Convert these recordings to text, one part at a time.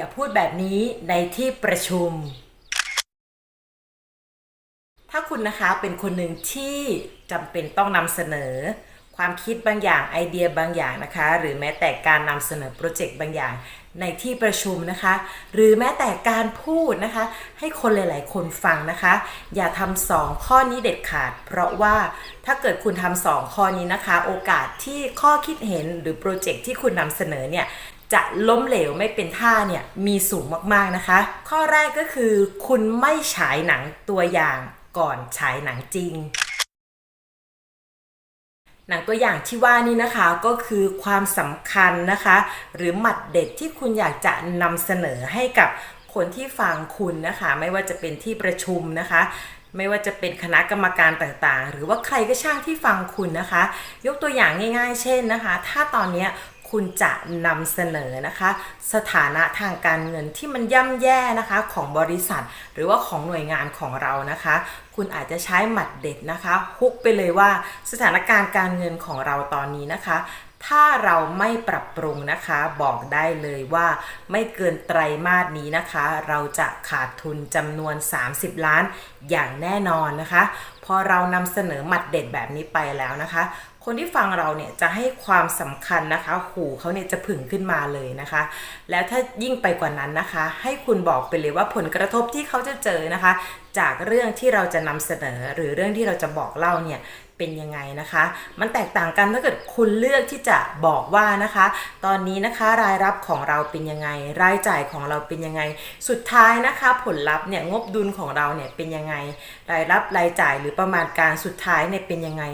อย่าพูดแบบนี้ในที่ประชุม ถ้าคุณนะคะเป็นคนหนึ่งที่จำเป็นต้องนำเสนอ ความคิดบางอย่างไอเดียบางอย่างนะคะ หรือแม้แต่การนำเสนอโปรเจกต์บางอย่างในที่ประชุมนะคะ หรือแม้แต่การพูดนะคะ ให้คนหลาย ๆ คนฟังนะคะ อย่าทำสองข้อนี้เด็ดขาด เพราะว่าถ้าเกิดคุณทำสองข้อนี้นะคะ โอกาสที่ข้อคิดเห็นหรือโปรเจกต์ที่คุณนำเสนอเนี่ย จะล้มเหลวไม่เป็นท่าเนี่ยมีสูงมากๆนะคะ ข้อแรกก็คือคุณไม่ฉายหนังตัวอย่างก่อนฉายหนังจริง หนังตัวอย่างที่ว่านี้นะคะก็คือความสำคัญนะคะ หรือหมัดเด็ดที่คุณอยากจะนำเสนอให้กับคนที่ฟังคุณนะคะ ไม่ว่าจะเป็นที่ประชุมนะคะไม่ว่าจะเป็นคณะกรรมการต่างๆ หรือว่าใครก็ช่างที่ฟังคุณนะคะ ยกตัวอย่างง่าย ๆ เช่นนะคะ ถ้าตอนนี้ คุณจะนำเสนอนะคะ สถานะทางการเงินที่มันย่ำแย่นะคะของบริษัท หรือว่าของหน่วยงานของเรานะคะ คุณอาจจะใช้หมัดเด็ดนะคะฮุกไปเลยว่าสถานการณ์การเงินของเราตอนนี้นะคะ ถ้าเราไม่ปรับปรุงนะคะ บอกได้เลยว่าไม่เกินไตรมาสนี้นะคะ เราจะขาดทุนจำนวน 30 ล้านอย่างแน่นอนนะคะ พอเรานำเสนอหมัดเด็ดแบบนี้ไปแล้วนะคะ คนที่ฟังเราเนี่ยจะให้ความสำคัญนะคะ หูเขาเนี่ยจะผึ่งขึ้นมาเลยนะคะ แล้วถ้ายิ่งไปกว่านั้นนะคะ ให้คุณบอกไปเลยว่าผลกระทบที่เขาจะเจอนะคะ จากเรื่องที่เราจะนำเสนอหรือเรื่องที่เราจะบอกเล่าเนี่ย เป็นยังไงนะคะ มันแตกต่างกันถ้าเกิดคุณเลือกที่จะบอกว่านะคะ ตอนนี้นะคะรายรับของเราเป็นยังไง รายจ่ายของเราเป็นยังไง สุดท้ายนะคะผลลัพธ์เนี่ยงบดุลของเราเนี่ยเป็นยังไง รายรับรายจ่ายหรือประมาณการสุดท้ายเนี่ยเป็นยังไง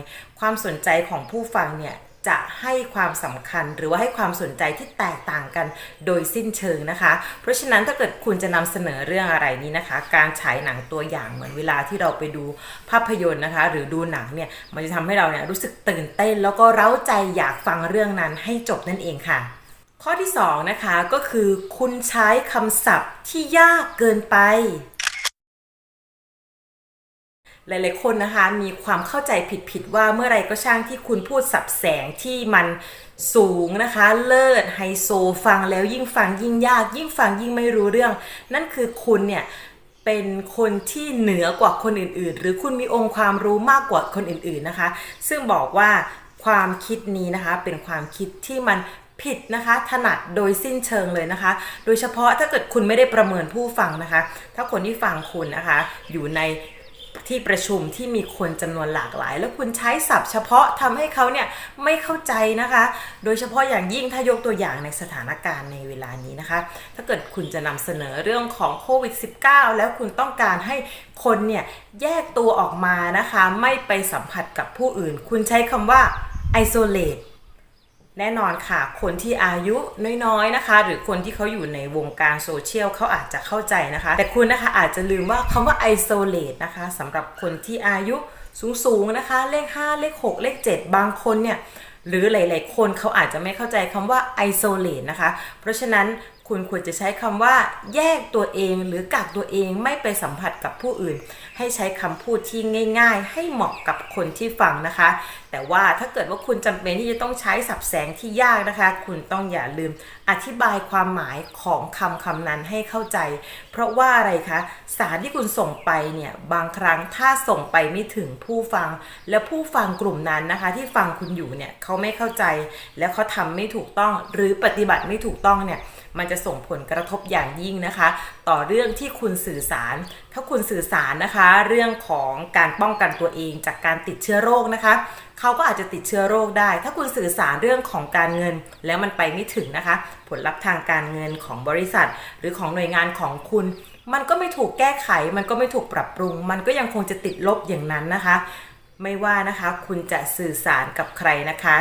ความสนใจของผู้ฟังเนี่ย จะให้ความสำคัญหรือว่าให้ความสนใจที่แตกต่างกันโดยสิ้นเชิงนะคะ เพราะฉะนั้นถ้าเกิดคุณจะนำเสนอเรื่องอะไรนี้นะคะ การฉายหนังตัวอย่างเหมือนเวลาที่เราไปดูภาพยนตร์นะคะ หรือดูหนังเนี่ยมันจะทำให้เราเนี่ยรู้สึกตื่นเต้น แล้วก็เร้าใจอยากฟังเรื่องนั้นให้จบนั่นเองค่ะข้อที่สองนะคะก็คือคุณใช้คำศัพท์ที่ยากเกินไป หลายๆคนนะคะมีความเข้าใจผิดๆว่าเมื่อไรก็ช่างที่คุณพูดสับแสงที่มันสูงนะคะ เลิศไฮโซฟังแล้วยิ่งฟังยิ่งยาก ยิ่งฟังยิ่งไม่รู้เรื่อง นั่นคือคุณเนี่ยเป็นคนที่เหนือกว่าคนอื่นๆ หรือคุณมีองค์ความรู้มากกว่าคนอื่นๆนะคะ ซึ่งบอกว่าความคิดนี้นะคะเป็นความคิดที่มันผิดนะคะถนัดโดยสิ้นเชิงเลยนะคะ โดยเฉพาะถ้าเกิดคุณไม่ได้ประเมินผู้ฟังนะคะ ถ้าคนที่ฟังคุณนะคะ อยู่ใน ที่ประชุมที่มีคนจำนวนหลากหลาย แล้วคุณใช้ศัพท์เฉพาะทำให้เขาเนี่ยไม่เข้าใจนะคะ โดยเฉพาะอย่างยิ่งถ้ายกตัวอย่างในสถานการณ์ในเวลานี้นะคะ ถ้าเกิดคุณจะนำเสนอเรื่องของโควิด -19 แล้วคุณต้องการให้คนเนี่ยแยกตัวออกมานะคะ ไม่ไปสัมผัสกับผู้อื่น คุณใช้คำว่า isolate แน่นอนค่ะ คนที่อายุน้อยๆนะคะ หรือคนที่เขาอยู่ในวงการโซเชียลเขาอาจจะเข้าใจนะคะ แต่คุณนะคะอาจจะลืมว่าคำว่า isolate นะคะสำหรับคนที่อายุสูงๆนะคะ เลข 5 เลข 6 เลข 7 บางคนเนี่ยหรือหลาย ๆ คนเขาอาจจะไม่เข้าใจคำว่า isolate นะคะ เพราะฉะนั้น คุณควรจะใช้คำว่า แยกตัวเองหรือกักตัวเองไม่ไปสัมผัสกับผู้อื่น ให้ใช้คำพูดที่ง่าย ๆ ให้เหมาะกับคนที่ฟังนะคะ แต่ว่าถ้าเกิดว่าคุณจำเป็นที่จะต้องใช้สับแสงที่ยากนะคะ คุณต้องอย่าลืมอธิบายความหมายของคำคำนั้นให้เข้าใจ เพราะว่าอะไรคะ สารที่คุณส่งไปเนี่ยบางครั้งถ้าส่งไปไม่ถึงผู้ฟัง แล้วผู้ฟังกลุ่มนั้นนะคะ ที่ฟังคุณอยู่เนี่ยเขาไม่เข้าใจ แล้วเขาทำไม่ถูกต้องหรือปฏิบัติไม่ถูกต้องเนี่ย มันจะส่งผลกระทบอย่างยิ่งนะคะ ต่อเรื่องที่คุณสื่อสาร ถ้าคุณสื่อสารนะคะ เรื่องของการป้องกันตัวเองจากการติดเชื้อโรคนะคะเขาก็อาจจะติดเชื้อโรคได้ ถ้าคุณสื่อสารเรื่องของการเงิน แล้วมันไปไม่ถึงนะคะ ผลลัพธ์ทางการเงินของบริษัท หรือของหน่วยงานของคุณ มันก็ไม่ถูกแก้ไข มันก็ไม่ถูกปรับปรุง มันก็ยังคงจะติดลบอย่างนั้นนะคะ ไม่ว่านะคะ คุณจะสื่อสารกับใครนะคะ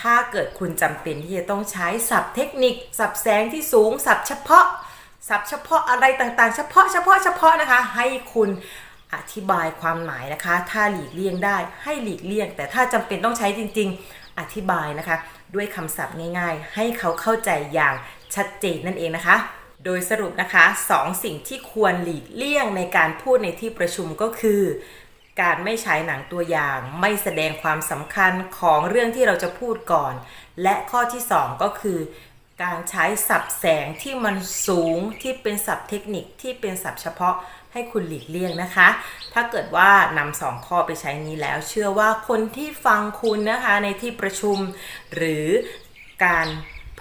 ถ้าเกิดคุณจำเป็นที่จะต้องใช้ศัพท์เทคนิคศัพท์แสงที่สูงศัพท์เฉพาะศัพท์เฉพาะอะไรต่างๆ เฉพาะเฉพาะเฉพาะนะคะ ให้คุณอธิบายความหมายนะคะ ถ้าหลีกเลี่ยงได้ให้หลีกเลี่ยง แต่ถ้าจำเป็นต้องใช้จริง ๆ อธิบายนะคะ ด้วยคำศัพท์ง่าย ๆ ให้เขาเข้าใจอย่างชัดเจนนั่นเองนะคะ โดยสรุปนะคะสองสิ่งที่ควรหลีกเลี่ยงในการพูดในที่ประชุมก็คือ การไม่ใช้หนังตัวอย่างไม่แสดงความสำคัญของเรื่องที่เราจะพูดก่อน และข้อที่ 2 ก็คือ การใช้สับแสงที่มันสูงที่เป็นศัพท์เทคนิคที่เป็นศัพท์เฉพาะให้คุณหลีกเลี่ยงนะคะ ถ้าเกิดว่านำสองข้อไปใช้นี้แล้ว เชื่อว่าคนที่ฟังคุณนะคะในที่ประชุม หรือการ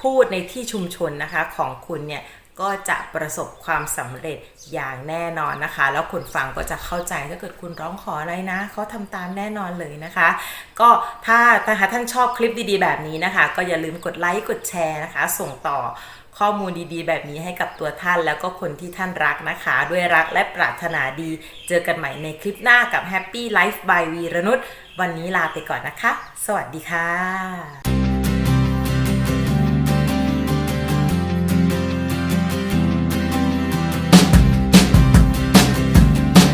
พูดในที่ชุมชนนะคะของคุณเนี่ย ก็จะประสบความสำเร็จอย่างแน่นอนนะคะ แล้วคนฟังก็จะเข้าใจถ้าเกิดคุณร้องขออะไรนะเขาทำตามแน่นอนเลยนะคะ ก็ถ้านะคะท่านชอบคลิปดีๆ แบบนี้นะคะ ก็อย่าลืมกดไลค์กดแชร์นะคะ ส่งต่อข้อมูลดีๆ แบบนี้ให้กับตัวท่านแล้วก็คนที่ท่านรักนะคะ ด้วยรักและปรารถนาดี เจอกันใหม่ในคลิปหน้ากับ Happy Life by วีรนุชวันนี้ลาไปก่อนนะคะ สวัสดีค่ะ